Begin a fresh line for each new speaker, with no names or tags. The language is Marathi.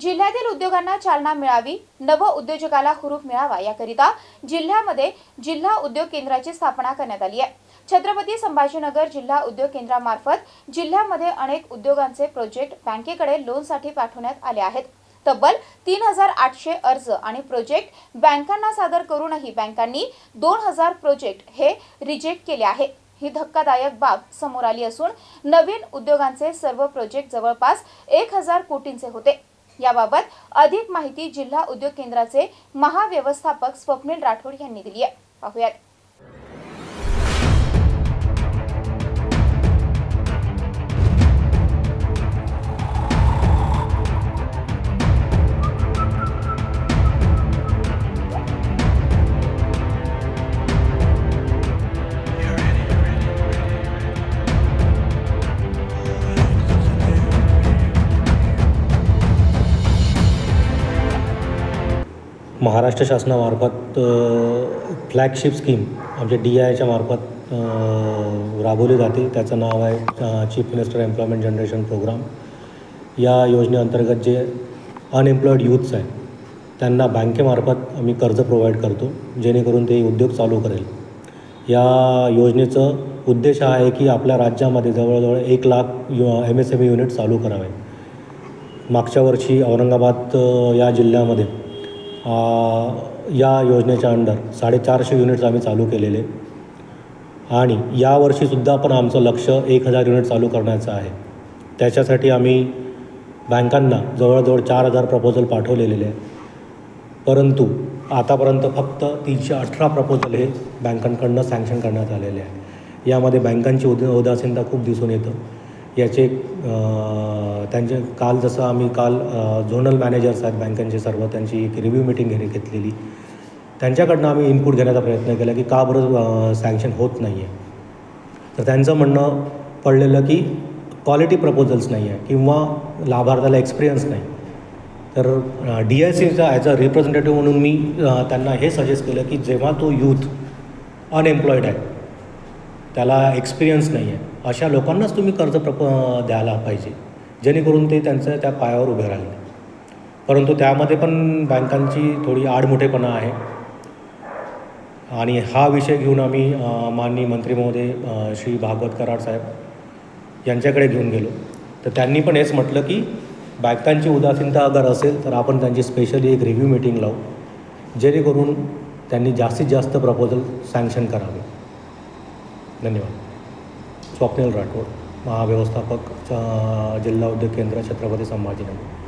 जिल्ह्यातील उद्योगांना चालना मिळावी नव उद्योजकाला हुरूप मिळावा याकरिता जिल्ह्यामध्ये जिल्हा उद्योग केंद्राची स्थापना करण्यात आली आहे. छत्रपती संभाजीनगर जिल्हा उद्योग केंद्रामार्फत जिल्ह्यामध्ये अनेक उद्योगांचे प्रोजेक्ट बँकेकडे लोनसाठी पाठवण्यात आले आहेत. तब्बल तीन हजार आठशे अर्ज आणि प्रोजेक्ट बँकांना सादर करूनही बँकांनी दोन हजार प्रोजेक्ट हे रिजेक्ट केले आहे. ही धक्कादायक बाब समोर आली असून नवीन उद्योगांचे सर्व प्रोजेक्ट जवळपास एक हजार कोटींचे होते. याबाबत अधिक माहिती जिल्हा उद्योग केंद्राचे महाव्यवस्थापक स्वप्नील राठोड यांनी दिली आहे. पाहुयात.
महाराष्ट्र शासनामार्फत फ्लॅगशिप स्कीम आमच्या डी आयच्या मार्फत राबवली जाते. त्याचं नाव आहे chief minister employment generation program या योजनेअंतर्गत जे अनएम्प्लॉईड यूथ्स आहेत त्यांना बँकेमार्फत आम्ही कर्ज प्रोव्हाइड करतो जेणेकरून ते उद्योग चालू करेल. या योजनेचं उद्देश हा आहे की आपल्या राज्यामध्ये जवळजवळ एक lakh U M S M E unit चालू करावे. मागच्या वर्षी औरंगाबाद या जिल्ह्यामध्ये या योजनेच्या अंडर साडेचारशे युनिट्स आम्ही चालू केलेले. आणि यावर्षीसुद्धा पण आमचं लक्ष एक हजार युनिट चालू करण्याचं आहे. त्याच्यासाठी आम्ही बँकांना जवळजवळ चार हजार प्रपोजल पाठवलेले आहे परंतु आतापर्यंत फक्त तीनशे अठरा प्रपोजल हे बँकांकडनं सँक्शन करण्यात आलेले आहे. यामध्ये बँकांची उद उदासीनता खूप दिसून येतं. याचे त्यांचे काल जसं आम्ही काल झोनल मॅनेजर्स आहेत बँकांचे सर्व त्यांची एक रिव्ह्यू मिटिंग घेणे घेतलेली. त्यांच्याकडनं आम्ही इनपुट घेण्याचा प्रयत्न केला की का बरं सँक्शन होत नाही आहे तर त्यांचं म्हणणं पडलेलं की क्वालिटी प्रपोजल्स नाही आहे किंवा लाभार्थ्याला एक्सपिरियन्स नाही. तर डी आय सीचा ॲज अ रिप्रेझेंटेटिव्ह म्हणून मी त्यांना हे सजेस्ट केलं की जेव्हा तो यूथ अनएम्प्लॉईड आहे त्याला एक्सपिरियन्स नाही आहे अशा लोकांनाच तुम्ही कर्ज प्रप द्यायला पाहिजे. जेणेकरून ते त्यांचं त्या पायावर उभे राहील. परंतु त्यामध्ये पण बँकांची थोडी आडमुठेपणा आहे. आणि हा विषय घेऊन आम्ही माननीय मंत्री महोदय श्री भागवत कराड साहेब यांच्याकडे घेऊन गेलो. तर त्यांनी पण हेच म्हटलं की बँकांची उदासीनता अगर असेल तर आपण त्यांची स्पेशली एक रिव्ह्यू मिटिंग लावू. जेणेकरून त्यांनी जास्तीत जास्त प्रपोजल सँक्शन करावे. धन्यवाद. स्वप्नील राठोड महाव्यवस्थापक जिल्हा उद्योग केंद्र छत्रपती संभाजीनगर.